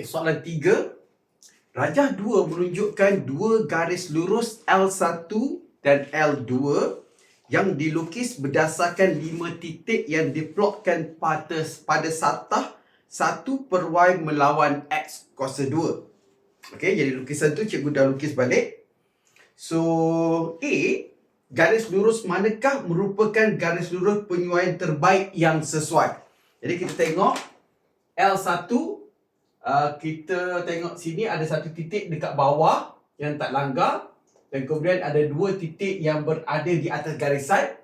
Okay, soalan tiga. Rajah dua menunjukkan dua garis lurus L1 dan L2 yang dilukis berdasarkan lima titik yang diplotkan pada pada satah 1 per Y melawan X kuasa 2. Okey, jadi lukisan tu cikgu dah lukis balik. So, A, garis lurus manakah merupakan garis lurus penyuaian terbaik yang sesuai? Jadi kita tengok L1 uh, kita tengok sini ada satu titik dekat bawah yang tak langgar dan kemudian ada dua titik yang berada di atas garisan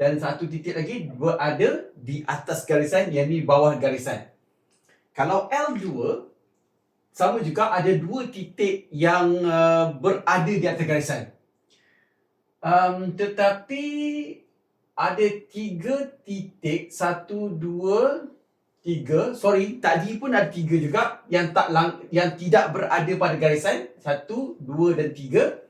dan satu titik lagi berada di atas garisan yang ni bawah garisan. Kalau L2 sama juga ada dua titik yang uh, berada di atas garisan. Um, tetapi ada tiga titik, satu, dua, tiga. Sorry, tadi pun ada tiga juga yang tak lang, yang tidak berada pada garisan. Satu, dua dan tiga.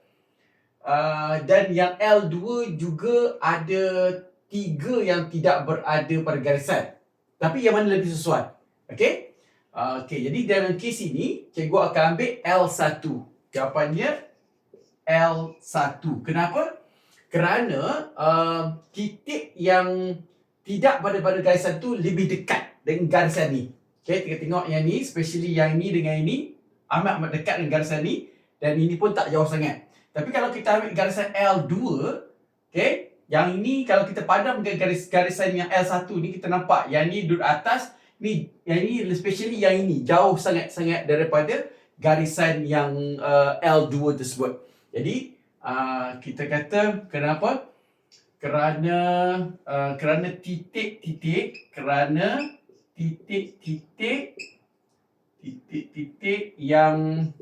Uh, dan yang L2 juga ada tiga yang tidak berada pada garisan. Tapi yang mana lebih sesuai? Okay? Uh, okay, jadi dalam kes ini, cikgu akan ambil L1. Jawapannya L1. Kenapa? Kerana uh, titik yang tidak pada pada garisan tu lebih dekat dengan garisan ni. Okay, kita tengok yang ni, especially yang ni dengan ini, amat-amat dekat dengan garisan ni dan ini pun tak jauh sangat. Tapi kalau kita ambil garisan L2, okay, yang ini kalau kita padam dengan garis garisan yang L1 ni kita nampak yang ni duduk atas, ni yang ni especially yang ini jauh sangat-sangat daripada garisan yang uh, L2 tersebut. Jadi uh, kita kata kenapa? Kerana uh, kerana titik-titik kerana titik-titik titik-titik yang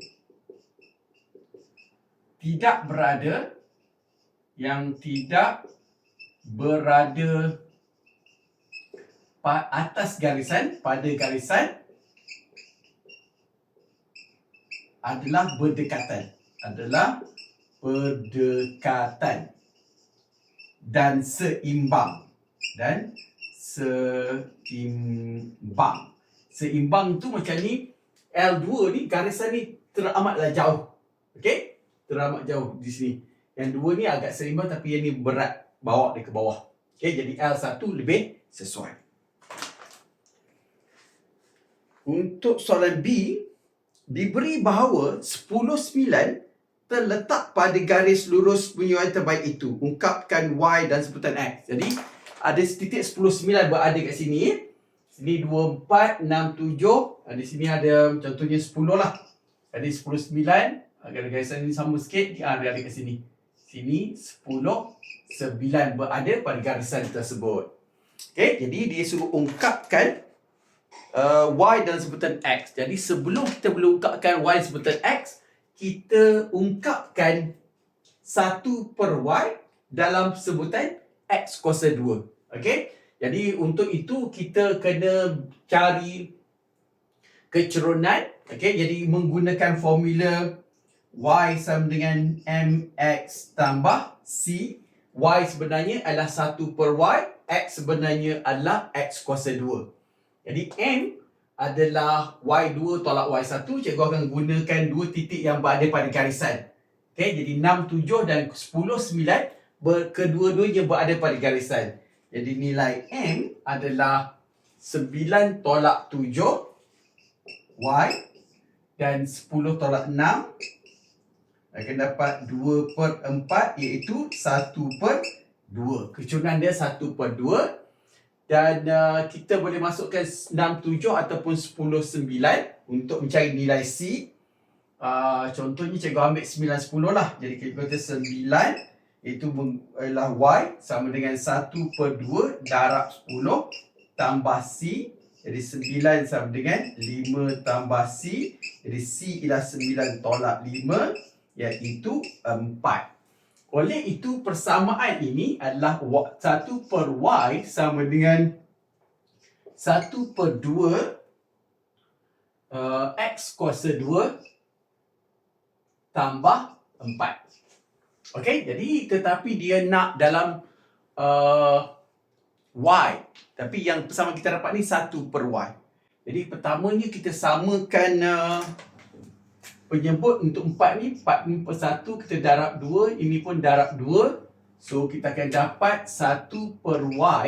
tidak berada yang tidak berada atas garisan pada garisan adalah berdekatan adalah berdekatan dan seimbang dan seimbang. Seimbang tu macam ni L2 ni garisan ni teramatlah jauh. Okey? Teramat jauh di sini. Yang dua ni agak seimbang tapi yang ni berat. Bawa dia ke bawah. Okey? Jadi L1 lebih sesuai. Untuk soalan B, diberi bahawa 10.9 terletak pada garis lurus penyuaian terbaik itu. Ungkapkan Y dan sebutan X. Jadi, ada titik 10.9 berada kat sini. Sini 24, 6, 7. Di sini ada contohnya 10 lah. Jadi 10, 9. Agar garisan ni sama sikit, dia ada kat sini. Sini 10, 9 berada pada garisan tersebut. Okay, jadi dia suruh ungkapkan uh, Y dalam sebutan X. Jadi sebelum kita boleh ungkapkan Y sebutan X, kita ungkapkan 1 per Y dalam sebutan X kuasa 2. Okey? Jadi untuk itu kita kena cari kecerunan. Okey? Jadi menggunakan formula Y sama dengan MX tambah C. Y sebenarnya adalah 1 per Y. X sebenarnya adalah X kuasa 2. Jadi M adalah Y2 tolak Y1. Cikgu akan gunakan dua titik yang berada pada garisan. Okay, jadi 6, 7 dan 10, 9 ber, kedua-duanya berada pada garisan. Jadi nilai M adalah 9 tolak 7 Y dan 10 tolak 6 akan dapat 2 per 4 iaitu 1 per 2. Kecurangan dia 1 per 2 dan uh, kita boleh masukkan 6, 7 ataupun 10, 9 untuk mencari nilai C. Uh, contohnya cikgu ambil 9, 10 lah. Jadi kita kata 9 itu adalah Y sama dengan 1 per 2 darab 10 tambah C. Jadi 9 sama dengan 5 tambah C. Jadi C ialah 9 tolak 5 iaitu 4. Oleh itu persamaan ini adalah 1 per Y sama dengan 1 per 2 uh, X kuasa 2 tambah 4. Okey, jadi tetapi dia nak dalam uh, Y. Tapi yang persamaan kita dapat ni 1 per Y. Jadi pertamanya kita samakan uh, penyebut untuk 4 ni. 4 ni per 1 kita darab 2 ini pun darab 2 so kita akan dapat 1 per y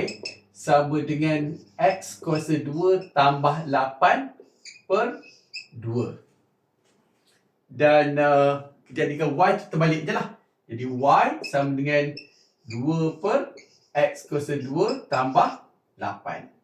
sama dengan x kuasa 2 tambah 8 per 2 dan uh, jadikan y tu terbalik je lah jadi y sama dengan 2 per x kuasa 2 tambah 8